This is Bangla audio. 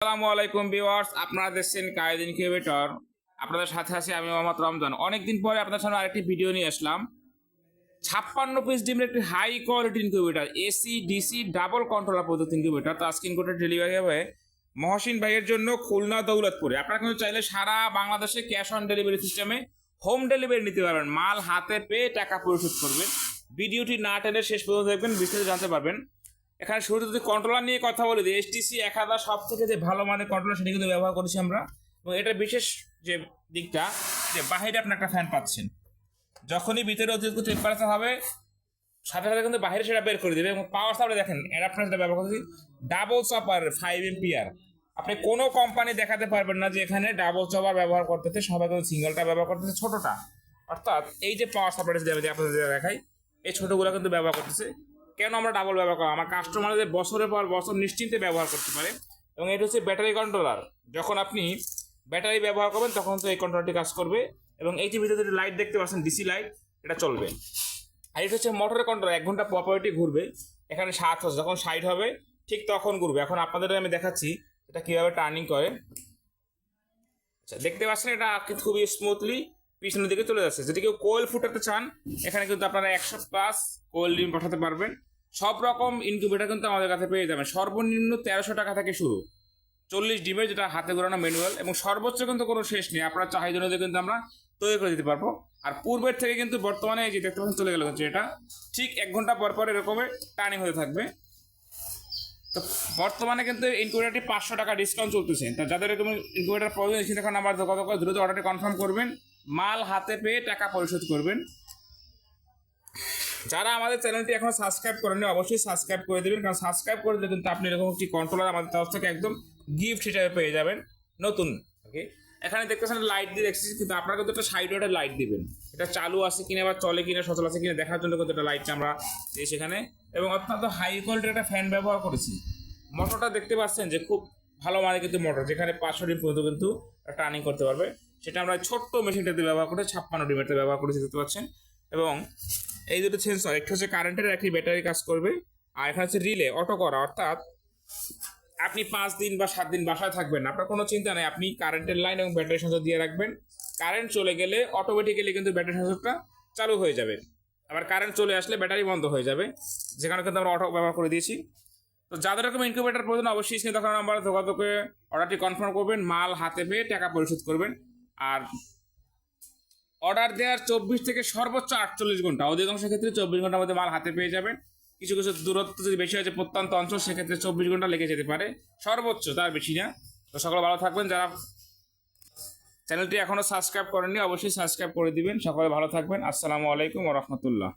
আসসালামু আলাইকুম ভিউয়ার্স, আপনারা দেখছেন কায়েদিন কিউবেটর আপনাদের সাথে আছি আমি মোহাম্মদ রমজান। অনেকদিন পরে আপনাদের সামনে আরেকটি ভিডিও নিয়ে আসলাম। ছাপ্পান্ন পিস ডিমের একটি high quality incubator AC DC double controller পদ্ধতি ইনকিউবেটার তো আজকে ইনকিউবেটার ডেলিভারি হবে মহসিন ভাইয়ের জন্য খুলনা দৌলতপুরে। আপনারা কিন্তু চাইলে সারা বাংলাদেশে ক্যাশ অন ডেলিভারি সিস্টেমে হোম ডেলিভারি নিতে পারবেন। মাল হাতে পেয়ে টাকা পরিশোধ করবেন। ভিডিওটি না টেনে শেষ পর্যন্ত দেখবেন, বিস্তারিত জানতে পারবেন। এখানে শুরুতে যদি কন্ট্রোলার নিয়ে কথা বলি, যে এসটিসি এক হাজার সব থেকে যে ভালো মানের কন্ট্রোলার সেটা কিন্তু ব্যবহার করেছি আমরা। এবং এটা বিশেষ যে দিকটা, যে বাহিরে আপনি একটা ফ্যান পাচ্ছেন। যখনই ভিতরে অতিরিক্ত টেম্পারেচার হবে, সাথে সাথে কিন্তু বাইরে সেটা বের করে দেবে। এবং পাওয়ার সাপ্লাই দেখেন অ্যাডাপ্টার যেটা ব্যবহার করছি ডাবল চপার ফাইভ এমপিআর আপনি কোনো কোম্পানি দেখাতে পারবেন না যে এখানে ডাবল চপার ব্যবহার করতেছে, সবাই কিন্তু সিঙ্গেলটা ব্যবহার করতেছে, ছোটোটা। অর্থাৎ এই যে পাওয়ার সাপ্লাইটা যে আমি আপনাদের দেখাই, এই ছোটোগুলো কিন্তু ব্যবহার করতেছে। কেন আমরা ডাবল ব্যবহার করি আমার কাস্টমারদের বছরের পর বছর নিশ্চিন্তে ব্যবহার করতে পারে। এবং এটা হচ্ছে ব্যাটারি কন্ট্রোলার যখন আপনি ব্যাটারি ব্যবহার করবেন, তখন তো এই কন্ট্রোলারটি কাজ করবে। এবং এই যে ভিতরে লাইট দেখতে পাচ্ছেন ডিসি লাইট এটা চলবে। আর এটা হচ্ছে মোটরের কন্ট্রোল এক ঘণ্টা পপারিটি ঘুরবে। এখানে সাত হচ্ছে। যখন সাইড হবে, ঠিক তখন ঘুরবে। এখন আপনাদের আমি দেখাচ্ছি এটা কীভাবে টার্নিং করে। আচ্ছা দেখতে পাচ্ছেন এটা খুবই স্মুথলি পিছনের দিকে চলে যাচ্ছে। যদি কেউ কোয়েল ফুটাতে চান, এখানে কিন্তু আপনারা একশো প্লাস কোয়েল ডিম পাঠাতে পারবেন। সব রকম ইনকিউবেটার কিন্তু আমাদের কাছে পেয়ে যাবেন। সর্বনিম্ন তেরোশো টাকা থেকে শুরু। চল্লিশ ডিমের যেটা হাতে ঘোরানো ম্যানুয়াল এবং সর্বোচ্চ কিন্তু কোনো শেষ নেই। আপনার চাহিদা অনুযায়ী কিন্তু আমরা তৈরি করে দিতে পারব। আর পূর্বের থেকে কিন্তু বর্তমানে এই যে দেখতে পাচ্ছেন, চলে গেল হচ্ছে এটা। ঠিক এক ঘণ্টা পর পর এরকমের টার্নিং হতে থাকবে। তো বর্তমানে কিন্তু ইনকুবেটারটি পাঁচশো টাকা ডিসকাউন্ট চলতেছে। তা যাদের এরকম ইনকুবেটার প্রয়োজন সেটা এখন আমার যোগাযোগ দ্রুত অর্ডারটি কনফার্ম করবেন। মাল হাতে পেয়ে টাকা পরিশোধ করবেন। যারা আমাদের চ্যানেলটি এখন সাবস্ক্রাইব করেনি অবশ্যই সাবস্ক্রাইব করে দেবেন। কারণ সাবস্ক্রাইব করে দিলে কিন্তু আপনি এরকম একটি কন্ট্রোলার আমাদের তরফ থেকে একদম গিফট হিসাবে পেয়ে যাবেন। নতুন ওকে এখানে দেখতেছেন লাইট দিয়ে দেখছি কিন্তু আপনারা কিন্তু একটা সাইড লাইট দিবেন। এটা চালু আছে কিনা বা চলে কিনা, সচল আছে কিনা দেখার জন্য কিন্তু একটা লাইটটা আমরা দিই সেখানে। এবং অত্যন্ত হাই কোয়ালিটির একটা ফ্যান ব্যবহার করেছি। মোটরটা দেখতে পাচ্ছেন যে খুব ভালো মানের কিন্তু মোটর যেখানে পাঁচশো পর্যন্ত কিন্তু টার্নিং করতে পারবে। সেটা আমরা ছোট্ট মেশিনটাতে ব্যবহার করে ছাপ্পান্ন ডিমেরতে ব্যবহার করেছি দেখতে পাচ্ছেন। এবং এই দুটো সেন্সর একটা হচ্ছে কারেন্টের একটি ব্যাটারি কাজ করবে। আর এখানে হচ্ছে রিলে অটো করা, অর্থাৎ আপনি পাঁচ দিন বা সাত দিন বাসায় থাকবেন আপনার কোনো চিন্তা নেই, আপনি কারেন্টের লাইন এবং ব্যাটারি সেন্সর দিয়ে রাখবেন। কারেন্ট চলে গেলে অটোমেটিক্যালি কিন্তু ব্যাটারি সেন্সরটা চালু হয়ে যাবে। আবার কারেন্ট চলে আসলে ব্যাটারি বন্ধ হয়ে যাবে। যেখানে কিন্তু আমরা অটো ব্যবহার করে দিয়েছি। তো যাদের রকম ইনকিউবেটার প্রয়োজন, অবশ্যই স্ক্রিনে তখন আমরা যোগাযোগ করে অর্ডারটি কনফার্ম করবেন, মাল হাতে পেয়ে টাকা পরিশোধ করবেন। আর অর্ডার দেওয়ার চব্বিশ থেকে সর্বোচ্চ আটচল্লিশ ঘণ্টা। অধিকাংশ ক্ষেত্রে চব্বিশ ঘণ্টার মধ্যে মাল হাতে পেয়ে যাবেন। কিছু কিছু দূরত্ব যদি বেশি হয়েছে প্রত্যন্ত অঞ্চল, সেক্ষেত্রে চব্বিশ ঘণ্টা লেগে যেতে পারে। সর্বোচ্চ, তার বেশি না। তো সকলে ভালো থাকবেন। যারা চ্যানেলটি এখনও সাবস্ক্রাইব করেননি, অবশ্যই সাবস্ক্রাইব করে দিবেন। সকলে ভালো থাকবেন। আসসালামু আলাইকুম রহমতুল্লাহ।